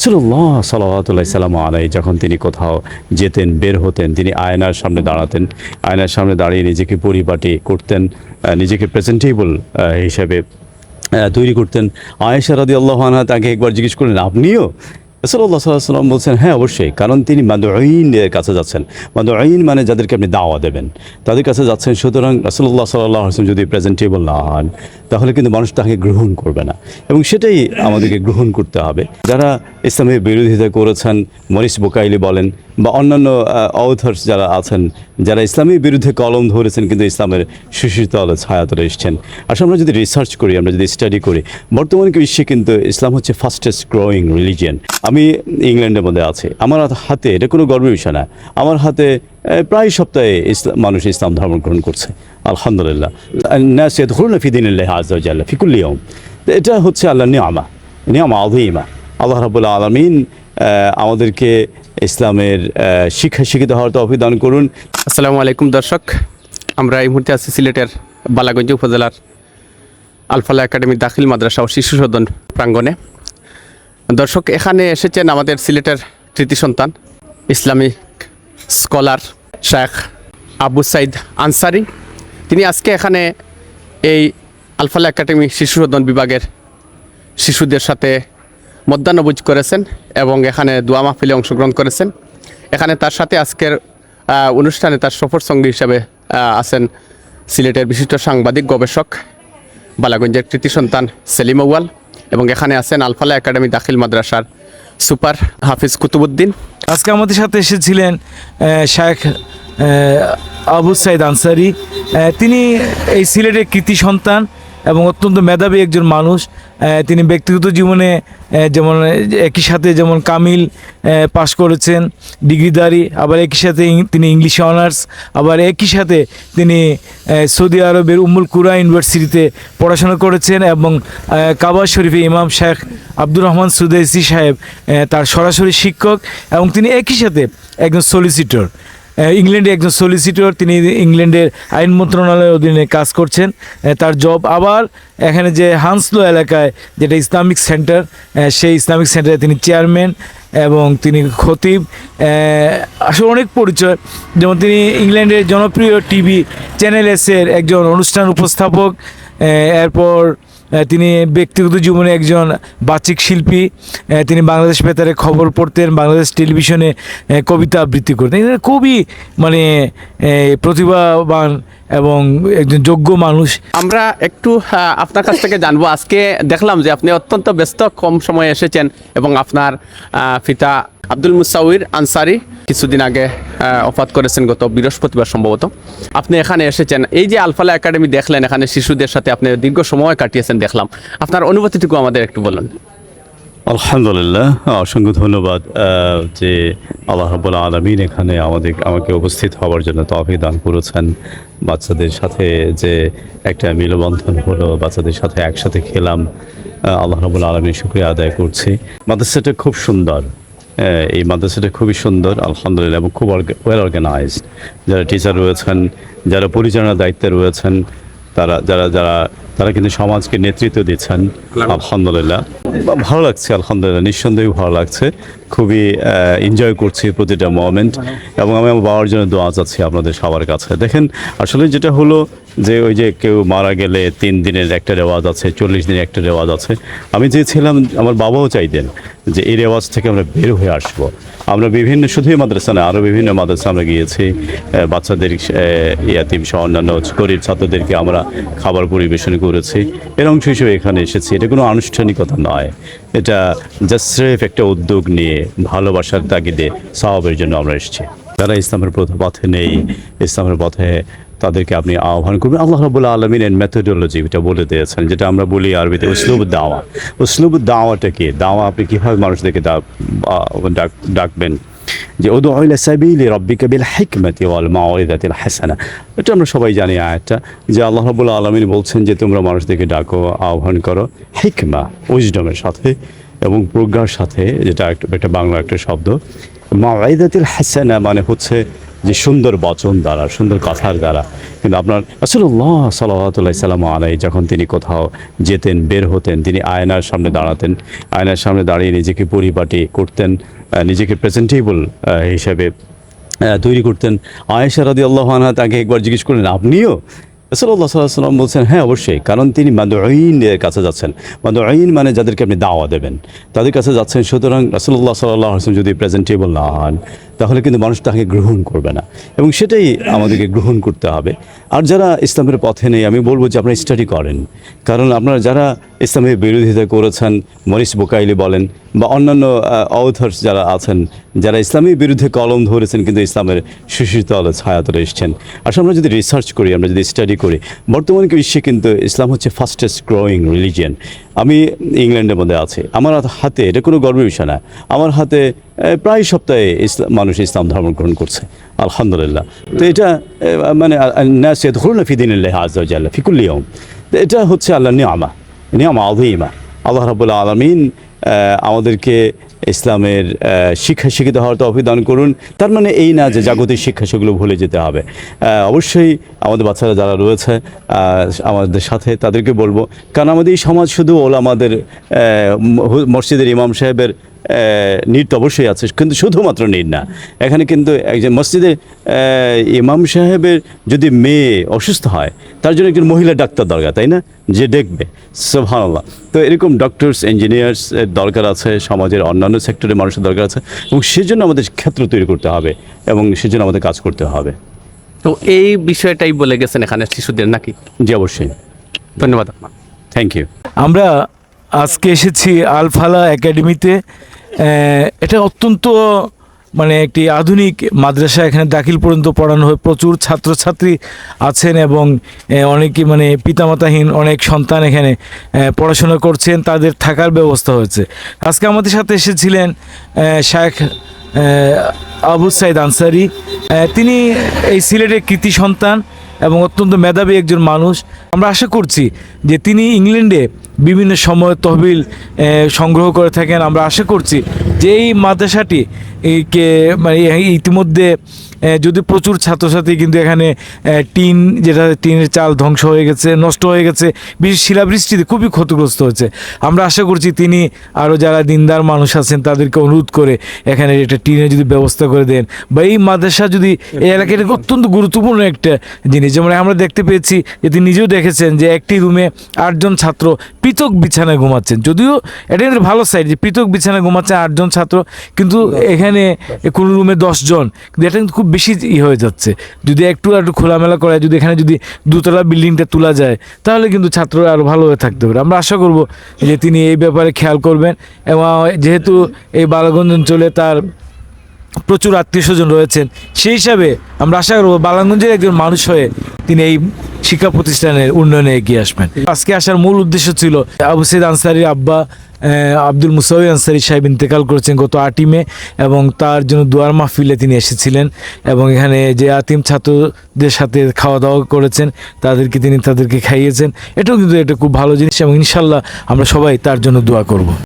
রাসুল্লাহ সাল্লাহ সাল্লাম আলাই যখন তিনি কোথাও যেতেন, বের হতেন, তিনি আয়নার সামনে দাঁড়াতেন। আয়নার সামনে দাঁড়িয়ে নিজেকে পরিপাটি করতেন নিজেকে প্রেজেন্টেবল হিসেবে তৈরি করতেন। আয়েশা রাদি আল্লাহ আনহা তাকে একবার জিজ্ঞেস করলেন, আপনিও রসল্লাহ সাল্লাম বলছেন হ্যাঁ অবশ্যই, কারণ তিনি মাদুইনের কাছে যাচ্ছেন। মাদুইন মানে যাদেরকে আপনি দাওয়া দেবেন। তাদের কাছে যাচ্ছেন, সুতরাং রসল্লাহ সাল্লাহ আসলাম যদি প্রেজেন্টেবল না হন, তাহলে কিন্তু মানুষ তাকে গ্রহণ করবে না। এবং সেটাই আমাদেরকে গ্রহণ করতে হবে। যারা ইসলামের বিরোধিতা করেছেন মরিস বোকাইলি বলেন, বা অন্যান্য অথার্স যারা আছেন, যারা ইসলামের বিরুদ্ধে কলম ধরেছেন, কিন্তু ইসলামের সুশীতল ছায়াতলে এসছেন। আসলে আমরা যদি রিসার্চ করি, আমরা যদি স্টাডি করি, বর্তমানে বিশ্বে কিন্তু ইসলাম হচ্ছে ফাস্টেস্ট গ্রোয়িং রিলিজিয়ান আমি ইংল্যান্ডের মধ্যে আছি। আমার হাতে, এটা কোনো গর্বের বিষয় না, আমার হাতে প্রায় সপ্তাহে ইসলাম, মানুষ ইসলাম ধর্ম গ্রহণ করছে। আলহামদুলিল্লাহ। নাস ইয়াদখুলুনা ফি দীনিল্লাহি আযজা ওয়া জাল্লা, ফি কুল্লি তো এটা হচ্ছে আল্লাহ নিয়ামা নিয়ামা আযীমা। আল্লাহ রাব্বুল আলামিন আমাদেরকে ইসলামের শিক্ষা শিক্ষিত হওয়ার তৌফিক দান করুন। আসসালামু আলাইকুম দর্শক, আমরা এই মুহূর্তে আছি সিলেটের বালাগঞ্জ উপজেলার আলফালা একাডেমি দাখিল মাদ্রাসা ও শিশু সদন প্রাঙ্গণে। দর্শক, এখানে এসেছেন আমাদের সিলেটের তৃতীয় সন্তান ইসলামিক স্কলার শেখ আবু সাইদ আনসারি। তিনি আজকে এখানে এই আলফালা একাডেমি শিশু সদন বিভাগের শিশুদের সাথে মধ্যাহ্নভোজ করেছেন এবং এখানে দোয়া মাহফিলে অংশগ্রহণ করেছেন। এখানে তার সাথে আজকের অনুষ্ঠানে তার সফর সঙ্গী হিসাবে আছেন সিলেটের বিশিষ্ট সাংবাদিক গবেষক, বালাগঞ্জের কৃতি সন্তান সেলিম আউয়াল। এবং এখানে আছেন আলফালা একাডেমি দাখিল মাদ্রাসার সুপার হাফিজ কুতুবুদ্দিন আজকে আমাদের সাথে এসেছিলেন শেখ আবু সাইদ আনসারি। তিনি এই সিলেটের কৃতি সন্তান। এবং অত্যন্ত মেধাবী একজন মানুষ তিনি ব্যক্তিগত জীবনে যেমন একই সাথে যেমন কামিল পাশ করেছেন, ডিগ্রিধারী, আবার একই সাথে তিনি ইংলিশে অনার্স, আবার একই সাথে তিনি সৌদি আরবের উম্মুল কুরা ইউনিভার্সিটিতে পড়াশোনা করেছেন এবং কাবা শরীফে ইমাম শেখ আব্দুর রহমান সুদেসি সাহেব তার সরাসরি শিক্ষক এবং তিনি একই সাথে একজন সলিসিটর ইংল্যান্ডে একজন সলিসিটর তিনি ইংল্যান্ডের আইন মন্ত্রণালয়ের অধীনে কাজ করছেন। তার জব আবার এখানে যে হান্সলো এলাকায় যেটা ইসলামিক সেন্টার সেই ইসলামিক সেন্টারে তিনি চেয়ারম্যান এবং তিনি খতিব। আসলে অনেক পরিচয়। যেমন তিনি ইংল্যান্ডের জনপ্রিয় টিভি চ্যানেল এসের একজন অনুষ্ঠান উপস্থাপক। এরপর তিনি ব্যক্তিগত জীবনে একজন বাচিক শিল্পী। তিনি বাংলাদেশ বেতারে খবর পড়তেন, বাংলাদেশ টেলিভিশনে কবিতা আবৃত্তি করতেন। তিনি খুবই মানে প্রতিভাবান এবং একজন যোগ্য মানুষ। আমরা একটু আপনার কাছ থেকে জানব। আজকে দেখলাম যে আপনি অত্যন্ত ব্যস্ত কম সময়ে এসেছেন এবং আপনার পিতা আব্দুল মুসাউর আনসারি কিছুদিন আগে অফাত করেছেন গত বৃহস্পতিবার সম্ভবত। আপনি এখানে এসেছেন। এই যে আলফালা একাডেমি দেখলেন এখানে শিশুদের সাথে আপনি দীর্ঘ সময় কাটিয়েছেন দেখলাম। আপনার অনুভূতিটুকু আমাদের একটু বলুন। আলহামদুলিল্লাহ অসংখ্য ধন্যবাদ যে আল্লাহ রাব্বুল আলমিন এখানে আমাদের আমাকে উপস্থিত হওয়ার জন্য তফিক দান করেছেন। বাচ্চাদের সাথে যে একটা মিলবন্ধন হলো, বাচ্চাদের সাথে একসাথে খেলাম আল্লাহ রবুল আলমীর শুক্রিয়া আদায় করছি। মাদ্রাসাটা খুব সুন্দর। এই মাদ্রাসাটা খুবই সুন্দর, আলহামদুলিল্লাহ, এবং খুব ওয়েল অর্গানাইজড যারা টিচার রয়েছেন, যারা পরিচালনার দায়িত্বে রয়েছেন তারা যারা যারা তারা কিন্তু সমাজকে নেতৃত্ব দিচ্ছেন। আলহামদুলিল্লাহ। ভালো লাগছে আলহামদুলিল্লাহ। নিঃসন্দেহে ভালো লাগছে। খুবই এনজয় করছি প্রতিটা মোমেন্ট এবং আমি আমার বাবার জন্য দোয়া চাচ্ছি আপনাদের সবার কাছে। দেখেন আসলে যেটা হলো যে ওই যে কেউ মারা গেলে তিন দিনের একটা রেওয়াজ আছে, চল্লিশ দিনের একটা রেওয়াজ আছে। আমি চেয়েছিলাম, আমার বাবাও চাইতেন যে এই রেওয়াজ থেকে আমরা বের হয়ে আসব। আমরা বিভিন্ন, শুধুই মাদ্রাসা না আরও বিভিন্ন মাদ্রাসা আমরা গিয়েছি। বাচ্চাদের ইয়াতিম সহ অন্যান্য গরিব ছাত্রদেরকে আমরা খাবার পরিবেশন করেছি। এর অংশ হিসেবে এখানে এসেছি। এটা কোনো আনুষ্ঠানিকতা নয়। এটা জাস্ট একটা উদ্যোগ নিয়ে, ভালোবাসার তাগিদে সাহাবের জন্য আমরা এসেছি। যারা ইসলামের পথে নেই, ইসলামের পথে তাদেরকে আপনি আহ্বান করবেন। আল্লাহ রাবুল্লাহ আলমিনের মেথোডোলজি এটা বলে দিয়েছেন, যেটা আমরা বলি আরবিতে উসলুব দাওয়া। উসলুব দাওয়াটা কি? দাওয়া আপনি কীভাবে মানুষদেরকে ডাক ডাকবেন? যে ওদু ইলা সাবিলি রব্বিকা বিল হিকমাতি ওয়াল মাউইদাতিল হাসানা। এটা আমরা সবাই জানি আয়াতটা, যে আল্লাহ রাব্বুল আলামিন বলছেন যে তোমরা মানুষদেরকে ডাকো, আহ্বান করো। হিকমা, উইজডমের সাথে এবং প্রজ্ঞার সাথে, যেটা একটা বাংলা একটা শব্দ। মাউইদাতিল হাসানা মানে হচ্ছে যে সুন্দর বচন দ্বারা, সুন্দর কথার দ্বারা। কিন্তু আপনার রাসূলুল্লাহ সাল্লাহ সাল্লাম আলাই যখন তিনি কোথাও যেতেন, বের হতেন, তিনি আয়নার সামনে দাঁড়াতেন। আয়নার সামনে দাঁড়িয়ে নিজেকে পরিপাটি করতেন নিজেকে প্রেজেন্টেবল হিসেবে তৈরি করতেন। আয়েশা রাদি আল্লাহ আনহা তাকে একবার জিজ্ঞেস করলেন, আপনিও রসল্লাহ সাল্লাম বলছেন হ্যাঁ অবশ্যই, কারণ তিনি মাদুইনের কাছে যাচ্ছেন। মাদুইন মানে যাদেরকে আপনি দাওয়া দেবেন। তাদের কাছে যাচ্ছেন, সুতরাং রসল্লাহ সাল্লাহ আসলাম যদি প্রেজেন্টেবল না হন, তাহলে কিন্তু মানুষ তাকে গ্রহণ করবে না। এবং সেটাই আমাদেরকে গ্রহণ করতে হবে। আর যারা ইসলামের পথে নেই, আমি বলব যে আপনারা স্টাডি করেন। কারণ আপনারা যারা ইসলামের বিরোধিতা করেছেন, মরিস বোকাইলি বলেন বা অন্যান্য অথর্স যারা আছেন, যারা ইসলামের বিরুদ্ধে কলম ধরেছেন কিন্তু ইসলামের শিশিরতলে ছায়াতলে এসছেন। আসলে আমরা যদি রিসার্চ করি, আমরা যদি স্টাডি করি, বর্তমানে বিশ্বে কিন্তু ইসলাম হচ্ছে ফাস্টেস্ট গ্রোয়িং রিলিজিয়ান আমি ইংল্যান্ডের মধ্যে আছি। আমার হাতে, এটা কোনো গর্বের বিষয় না, আমার হাতে প্রায় সপ্তাহে ইসলাম মানুষ ইসলাম ধর্ম গ্রহণ করছে। আলহামদুলিল্লাহ। তো এটা মানে নাসিয়াত হল না ফিদিন আজ্লা ফিকুল্লিয়ম এটা হচ্ছে আল্লাহ নিয়ামা নিয়ামা আদিমা আল্লাহ রাবুল্লাহ আলমিন আমাদেরকে ইসলামের শিক্ষা শিক্ষিত হওয়ার তৌফিক দান করুন। তার মানে এই না যে জাগতিক শিক্ষা সেগুলো ভুলে যেতে হবে। অবশ্যই আমাদের বাচ্চারা যারা রয়েছে আমাদের সাথে তাদেরকে বলব, কারণ আমাদের এই সমাজ শুধু ওলা আমাদের মসজিদের ইমাম সাহেবের নিট তো অবশ্যই আছে কিন্তু শুধুমাত্র নিট না। এখানে কিন্তু একজন মসজিদে ইমাম সাহেবের যদি মেয়ে অসুস্থ হয় তার জন্য একজন মহিলা ডাক্তার দরকার তাই না? যে দেখবে সোভানাল্লাহ তো এরকম ডক্টরস ইঞ্জিনিয়ার্স দরকার আছে সমাজের অন্যান্য সেক্টরে মানুষের দরকার আছে এবং সেজন্য আমাদের ক্ষেত্র তৈরি করতে হবে এবং সেজন্য আমাদের কাজ করতে হবে। তো এই বিষয়টাই বলে গেছেন এখানে শিশুদের নাকি? জি অবশ্যই। ধন্যবাদ আপনার থ্যাংক ইউ আমরা আজকে এসেছি আলফালা একাডেমিতে। এটা অত্যন্ত মানে একটি আধুনিক মাদ্রাসা। এখানে দাখিল পর্যন্ত পড়ানো হয়। প্রচুর ছাত্রছাত্রী আছেন এবং অনেকে মানে পিতামাতাহীন অনেক সন্তান এখানে পড়াশোনা করছেন। তাদের থাকার ব্যবস্থা হয়েছে। আজকে আমাদের সাথে এসেছিলেন আহ, আবু সাইদ আনসারি। তিনি এই সিলেটের কৃতি সন্তান এবং অত্যন্ত মেধাবী একজন মানুষ। আমরা আশা করছি যে তিনি ইংল্যান্ডে বিভিন্ন সময় তহবিল সংগ্রহ করে থাকেন। আমরা আশা করছি যে এই মাদ্রাসাটি কে মানে ইতিমধ্যে যদি প্রচুর ছাত্রছাত্রী কিন্তু এখানে টিন, যেটা টিনের চাল ধ্বংস হয়ে গেছে, নষ্ট হয়ে গেছে, বিশেষ শিলাবৃষ্টিতে খুবই ক্ষতিগ্রস্ত হয়েছে। আমরা আশা করছি তিনি আরও যারা দিনদার মানুষ আছেন, তাদেরকে অনুরোধ করে এখানে একটা টিনের যদি ব্যবস্থা করে দেন। বা এই মাদ্রাসা যদি এই এলাকায় এটা অত্যন্ত গুরুত্বপূর্ণ একটা জিনিস, যেমন আমরা দেখতে পেয়েছি যে তিনি নিজেও দেখেছেন যে একটি রুমে আটজন ছাত্র পৃথক বিছানায় ঘুমাচ্ছেন। যদিও এটা কিন্তু ভালো সাইড যে পৃথক বিছানায় ঘুমাচ্ছে আটজন ছাত্র, কিন্তু এখানে কোনো রুমে দশজন, কিন্তু এটা কিন্তু খুব বেশি ই হয়ে যাচ্ছে। যদি একটু একটু খোলামেলা করা যদি এখানে যদি দুতলা বিল্ডিংটা তোলা যায়, তাহলে কিন্তু ছাত্ররা আরও ভালো হয়ে থাকতে পারে। আমরা আশা করব যে তিনি এই ব্যাপারে খেয়াল করবেন, এবং যেহেতু এই বালাগঞ্জ অঞ্চলে তার প্রচুর আত্মীয় স্বজন রয়েছেন। সেই হিসাবে আমরা আশা করব বালাগঞ্জের একজন মানুষ হয়ে তিনি এই শিক্ষা প্রতিষ্ঠানের উন্নয়নে এগিয়ে আসবেন। আজকে আসার মূল উদ্দেশ্য ছিল আবু সৈদ আনসারির আব্বা আব্দুল মুসাউই আনসারি সাহেব ইন্তেকাল করেছেন গত আটই মে এবং তার জন্য দুয়ার মাহফিলে তিনি এসেছিলেন এবং এখানে যে আতিম ছাত্রদের সাথে খাওয়া দাওয়া করেছেন, তাদেরকে তিনি তাদেরকে খাইয়েছেন। এটাও কিন্তু এটা খুব ভালো জিনিস এবং ইনশাল্লাহ আমরা সবাই তার জন্য দোয়া করব।